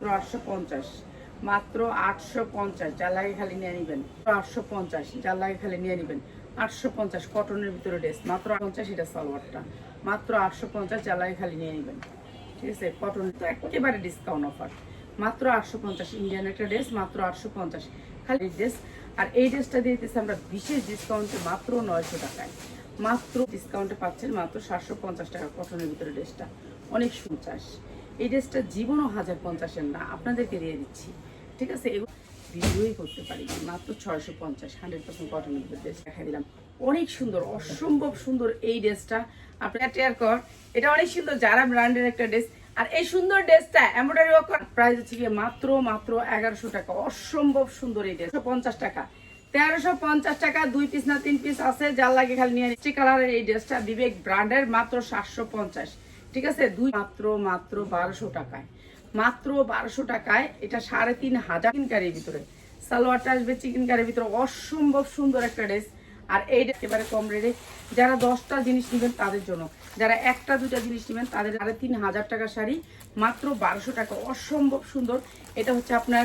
আটশো পঞ্চাশ। মাত্র আটশো পঞ্চাশ। লাগে খালি নিয়ে নেবেন। আটশো পঞ্চাশ। লাগে খালি নিয়ে আটশো পঞ্চাশ কটনের ভিতরে ড্রেস। মাত্র পঞ্চাশ এটা সালোয়ারটা। মাত্র আটশো পঞ্চাশ খালি নিয়ে ঠিক আছে? কটন তো একেবারে ডিসকাউন্ট অফার মাত্র আটশো পঞ্চাশ। ইন্ডিয়ান একটা ড্রেস, মাত্র আটশো পঞ্চাশ। খালি ড্রেস। আর এই ড্রেসটা দিতেছে আমরা বিশেষ ডিসকাউন্টে মাত্র নয়শো টাকায়। মাত্র ডিসকাউন্টে পাচ্ছেন মাত্র সাতশো পঞ্চাশ টাকা কটনের ভিতরে ড্রেসটা। অনেক এই ড্রেসটা জীবনও হাজার পঞ্চাশের না, আপনাদেরকে দিয়ে দিচ্ছি। ঠিক আছে? এগুলো ভিডিওই করতে পারি মাত্র ছয়শো পঞ্চাশ হান্ড্রেড পার্সেন্ট কটনের ড্রেস দেখা দিলাম। অনেক সুন্দর, অসম্ভব সুন্দর এই ড্রেসটা। আপনার টেয়ার কর এটা অনেক সুন্দর, যারা ব্র্যান্ডের একটা ড্রেস আর এই সুন্দর ড্রেসটা এমব্রয়ডারি ওয়ার্ক প্রাইস হচ্ছে গিয়ে মাত্র মাত্র এগারোশো টাকা, অসম্ভব সুন্দর এই ড্রেস পঞ্চাশ টাকা। তেরোশো পঞ্চাশ টাকা, দুই পিস না তিন পিস আছে, যার লাগে খালি নিয়ে কালারের এই ড্রেসটা বিবেক ব্র্যান্ডের মাত্র সাতশো পঞ্চাশ ঠিক আছে? দুই মাত্র মাত্র বারোশো টাকায়। মাত্র বারোশো টাকায় এটা সাড়ে তিন হাজার চিকেন কারির ভিতরে। সালোয়ারটা আসবে চিকেন কারির ভিতরে। অসম্ভব সুন্দর একটা ড্রেস আর এই একেবারে কম রেটে যারা দশটা জিনিস নেবেন তাদের জন্য। যারা একটা দুটা জিনিস নেবেন তাদের সাড়ে তিন হাজার টাকা শাড়ি। মাত্র বারোশো টাকা। অসম্ভব সুন্দর। এটা হচ্ছে আপনার